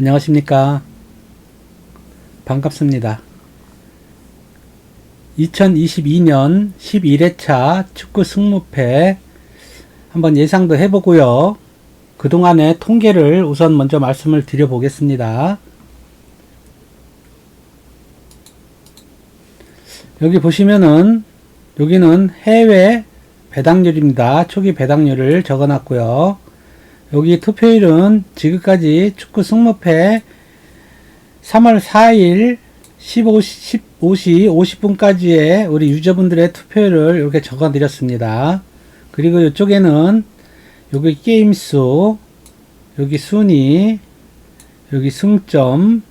안녕하십니까. 반갑습니다. 2022년 11회차 축구 승무패 한번 예상도 해보고요. 그동안의 통계를 우선 먼저 말씀을 드려보겠습니다. 여기 보시면은 여기는 해외 배당률입니다. 초기 배당률을 적어놨고요. 여기 투표율은 지금까지 축구 승무패 3월 4일 15, 15시 50분까지의 우리 유저분들의 투표율을 이렇게 적어 드렸습니다. 그리고 이쪽에는 여기 게임 수, 여기 순위, 여기 승점,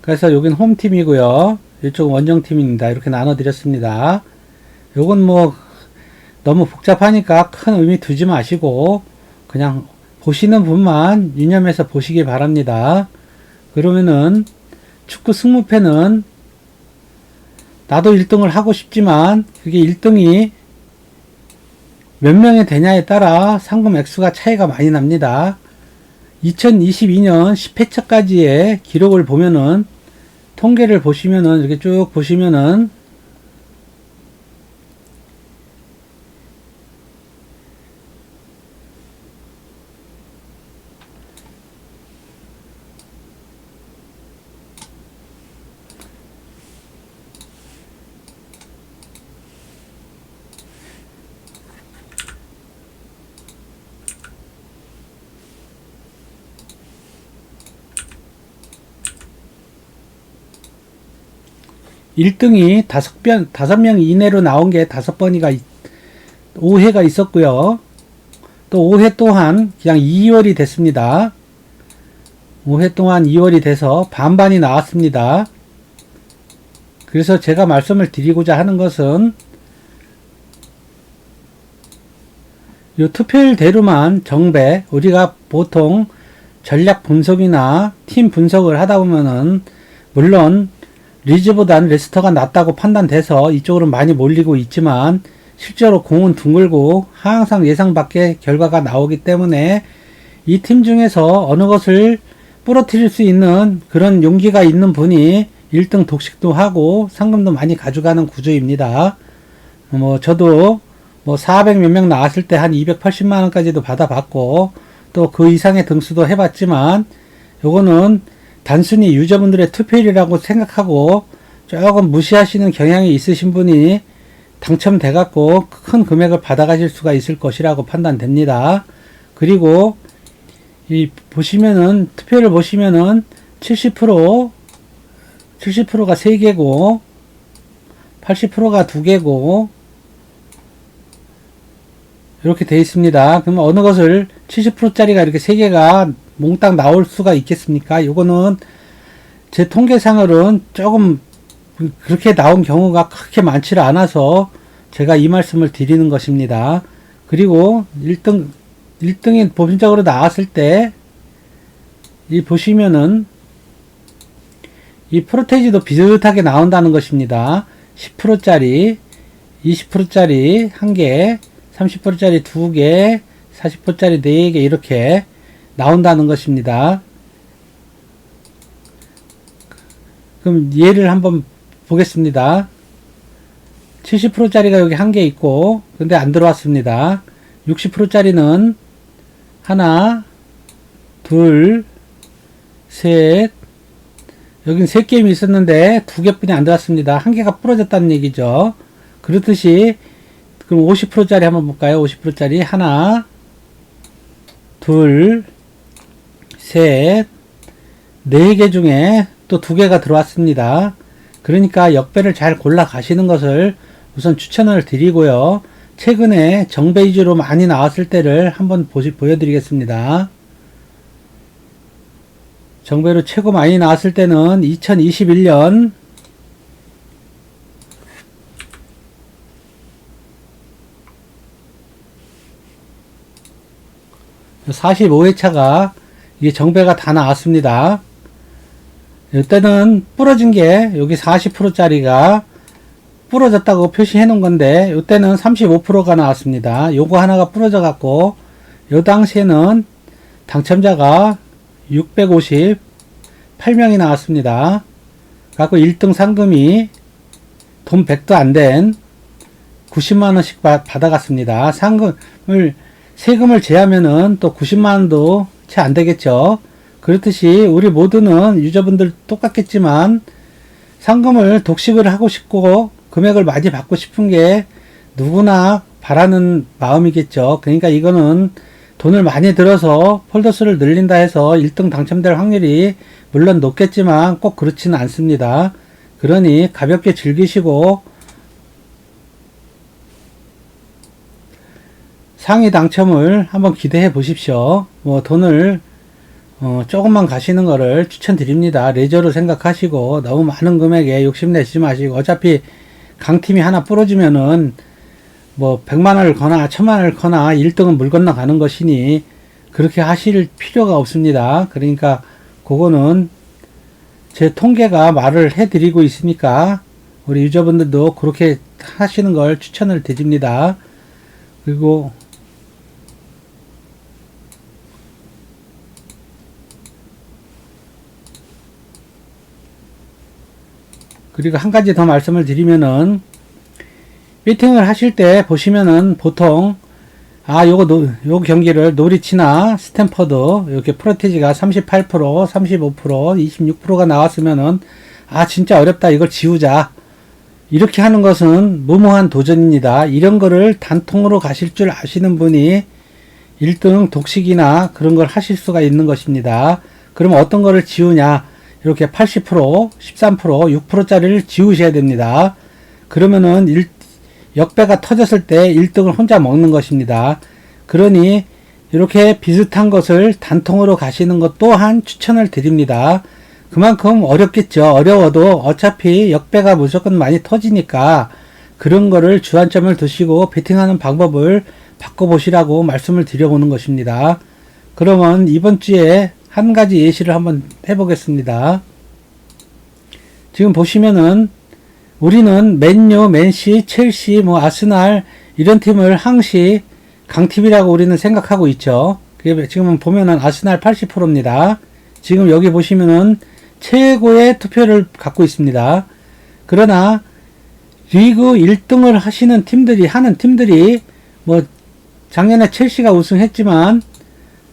그래서 여기는 홈팀이고요. 이쪽은 원정팀입니다. 이렇게 나눠 드렸습니다. 요건 뭐 너무 복잡하니까 큰 의미 두지 마시고 그냥 보시는 분만 유념해서 보시길 바랍니다. 그러면은 축구 승무패는 나도 1등을 하고 싶지만 그게 1등이 몇 명이 되냐에 따라 상금 액수가 차이가 많이 납니다. 2022년 10회차까지의 기록을 보면은 통계를 보시면은 이렇게 쭉 보시면은 일등이 다섯 번, 다섯 명 이내로 나온 게 다섯 번이가, 5회가 있었고요. 또 5회 또한 그냥 2월이 됐습니다. 5회 동안 2월이 돼서 반반이 나왔습니다. 그래서 제가 말씀을 드리고자 하는 것은 이 투표율대로만 정배, 우리가 보통 전략 분석이나 팀 분석을 하다 보면은 물론 리즈보단 레스터가 낫다고 판단돼서 이쪽으로 많이 몰리고 있지만 실제로 공은 둥글고 항상 예상 밖의 결과가 나오기 때문에 이 팀 중에서 어느 것을 부러뜨릴 수 있는 그런 용기가 있는 분이 1등 독식도 하고 상금도 많이 가져가는 구조입니다. 뭐 저도 뭐 400 몇 명 나왔을 때 한 280만 원까지도 받아봤고 또 그 이상의 등수도 해봤지만 요거는 단순히 유저분들의 투표율이라고 생각하고 조금 무시하시는 경향이 있으신 분이 당첨돼 갖고 큰 금액을 받아 가실 수가 있을 것이라고 판단됩니다. 그리고 이 보시면은 투표를 보시면은 70% 70%가 3개고 80%가 2개고 이렇게 되어 있습니다. 그럼 어느 것을 70%짜리가 이렇게 3개가 몽땅 나올 수가 있겠습니까? 요거는 제 통계상으로는 조금 그렇게 나온 경우가 그렇게 많지를 않아서 제가 이 말씀을 드리는 것입니다. 그리고 1등, 1등이 보편적으로 나왔을 때, 이 보시면은, 이 프로테이지도 비슷하게 나온다는 것입니다. 10%짜리, 20%짜리 1개, 30%짜리 2개, 40%짜리 4개 이렇게 나온다는 것입니다. 그럼 예를 한번 보겠습니다. 70%짜리가 여기 한 개 있고 근데 안 들어왔습니다. 60%짜리는 하나, 둘, 셋, 여긴 세 게임이 있었는데 두 개뿐이 안 들어왔습니다. 한 개가 부러졌다는 얘기죠. 그렇듯이 그럼 50%짜리 한번 볼까요? 50%짜리 하나, 둘, 셋, 네 개 중에 또 두 개가 들어왔습니다. 그러니까 역배를 잘 골라 가시는 것을 우선 추천을 드리고요. 최근에 정배 위주로 많이 나왔을 때를 한번 보시, 보여드리겠습니다. 정배로 최고 많이 나왔을 때는 2021년 45회차가 이게 정배가 다 나왔습니다. 이때는 부러진 게 여기 40%짜리가 부러졌다고 표시해 놓은 건데 이때는 35%가 나왔습니다. 요거 하나가 부러져 갖고 요 당시에는 당첨자가 650 8명이 나왔습니다. 갖고 1등 상금이 돈 100도 안 된 90만원씩 받아갔습니다. 상금을, 세금을 제하면은 또 90만원도 채 안 되겠죠. 그렇듯이 우리 모두는 유저분들 똑같겠지만 상금을 독식을 하고 싶고 금액을 많이 받고 싶은 게 누구나 바라는 마음이겠죠. 그러니까 이거는 돈을 많이 들어서 폴더 수를 늘린다 해서 1등 당첨될 확률이 물론 높겠지만 꼭 그렇지는 않습니다. 그러니 가볍게 즐기시고 상위 당첨을 한번 기대해 보십시오. 뭐 돈을 어, 조금만 가시는 거를 추천드립니다. 레저로 생각하시고 너무 많은 금액에 욕심내지 마시고 어차피 강팀이 하나 부러지면은 뭐 100만 원을 거나 1000만 원을 거나 1등은 물 건너 가는 것이니 그렇게 하실 필요가 없습니다. 그러니까 그거는 제 통계가 말을 해드리고 있으니까 우리 유저분들도 그렇게 하시는 걸 추천을 드립니다. 그리고 그리고 한 가지 더 말씀을 드리면은 미팅을 하실 때 보시면은 보통 아 요거 노, 요 경기를 노리치나 스탠퍼드 이렇게 프로테지가 38% 35% 26%가 나왔으면은 아 진짜 어렵다 이걸 지우자. 이렇게 하는 것은 무모한 도전입니다. 이런 거를 단통으로 가실 줄 아시는 분이 1등 독식이나 그런 걸 하실 수가 있는 것입니다. 그러면 어떤 거를 지우냐 이렇게 80% 13% 6%짜리를 지우셔야 됩니다 그러면은 1, 역배가 터졌을 때 1등을 혼자 먹는 것입니다. 그러니 이렇게 비슷한 것을 단통으로 가시는 것 또한 추천을 드립니다. 그만큼 어렵겠죠. 어려워도 어차피 역배가 무조건 많이 터지니까 그런 거를 주안점을 두시고 베팅하는 방법을 바꿔보시라고 말씀을 드려보는 것입니다. 그러면 이번 주에 한 가지 예시를 한번 해보겠습니다. 지금 보시면은 우리는 맨유, 맨시, 첼시, 뭐 아스날 이런 팀을 항시 강팀이라고 우리는 생각하고 있죠. 지금 보면은 아스날 80%입니다. 지금 여기 보시면은 최고의 투표를 갖고 있습니다. 그러나 리그 1등을 하시는 팀들이 하는 팀들이 뭐 작년에 첼시가 우승했지만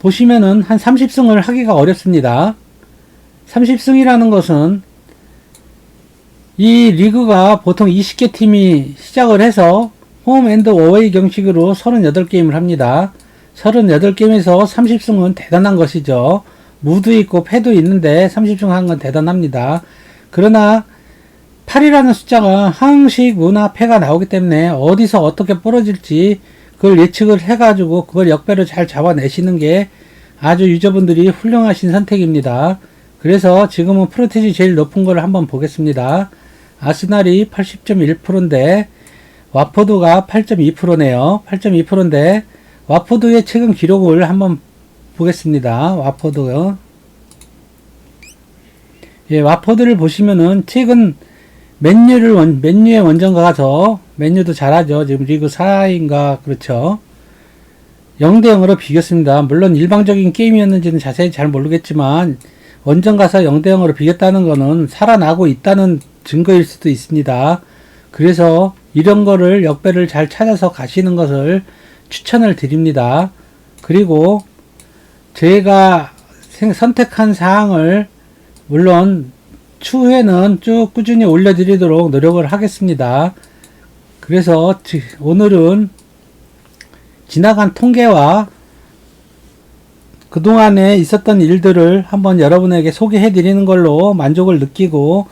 보시면은 한 30승을 하기가 어렵습니다. 30승이라는 것은 이 리그가 보통 20개 팀이 시작을 해서 홈 앤드 어웨이 경식으로 38게임을 합니다. 38게임에서 30승은 대단한 것이죠. 무도 있고 패도 있는데 30승 한 건 대단합니다. 그러나 8이라는 숫자가 항식 문화 패가 나오기 때문에 어디서 어떻게 부러질지 그걸 예측을 해가지고 그걸 역배로 잘 잡아내시는 게 아주 유저분들이 훌륭하신 선택입니다. 그래서 지금은 프로테지 제일 높은 걸 한번 보겠습니다. 아스날이 80.1%인데 와포드가 8.2%네요. 8.2%인데 와포드의 최근 기록을 한번 보겠습니다. 와포드 예, 와포드를 보시면은 최근 맨유를 원, 맨유의 원정가가 저 맨유도 잘하죠. 지금 리그 4인가 그렇죠. 0대 0으로 비겼습니다. 물론 일방적인 게임이었는지는 자세히 잘 모르겠지만 원정 가서 0대 0으로 비겼다는 거는 살아나고 있다는 증거일 수도 있습니다. 그래서 이런 거를 역배를 잘 찾아서 가시는 것을 추천을 드립니다. 그리고 제가 선택한 사항을 물론 추후에는 쭉 꾸준히 올려드리도록 노력을 하겠습니다. 그래서 오늘은 지나간 통계와 그동안에 있었던 일들을 한번 여러분에게 소개해 드리는 걸로 만족을 느끼고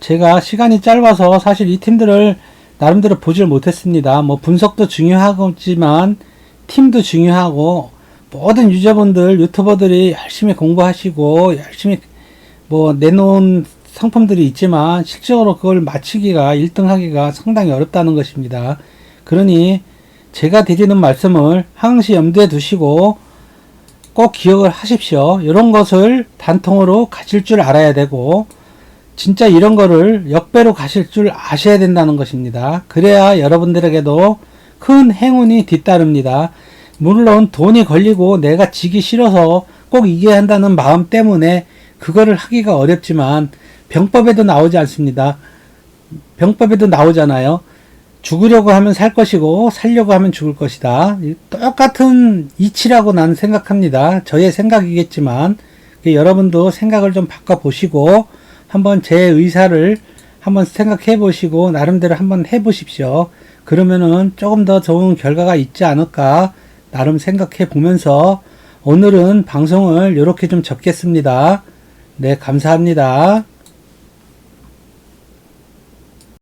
제가 시간이 짧아서 사실 이 팀들을 나름대로 보질 못했습니다. 뭐 분석도 중요하지만 팀도 중요하고 모든 유저분들 유튜버들이 열심히 공부하시고 열심히 뭐 내놓은 상품들이 있지만 실적으로 그걸 맞추기가 1등 하기가 상당히 어렵다는 것입니다. 그러니 제가 드리는 말씀을 항시 염두에 두시고 꼭 기억을 하십시오. 이런 것을 단통으로 가실 줄 알아야 되고 진짜 이런 거를 역배로 가실 줄 아셔야 된다는 것입니다. 그래야 여러분들에게도 큰 행운이 뒤따릅니다. 물론 돈이 걸리고 내가 지기 싫어서 꼭 이겨야 한다는 마음 때문에 그거를 하기가 어렵지만 병법에도 나오지 않습니다. 병법에도 나오잖아요. 죽으려고 하면 살 것이고 살려고 하면 죽을 것이다. 이 똑같은 이치라고 나는 생각합니다. 저의 생각이겠지만 여러분도 생각을 좀 바꿔 보시고 한번 제 의사를 한번 생각해 보시고 나름대로 한번 해 보십시오. 그러면은 조금 더 좋은 결과가 있지 않을까 나름 생각해 보면서 오늘은 방송을 이렇게 좀 접겠습니다. 네, 감사합니다.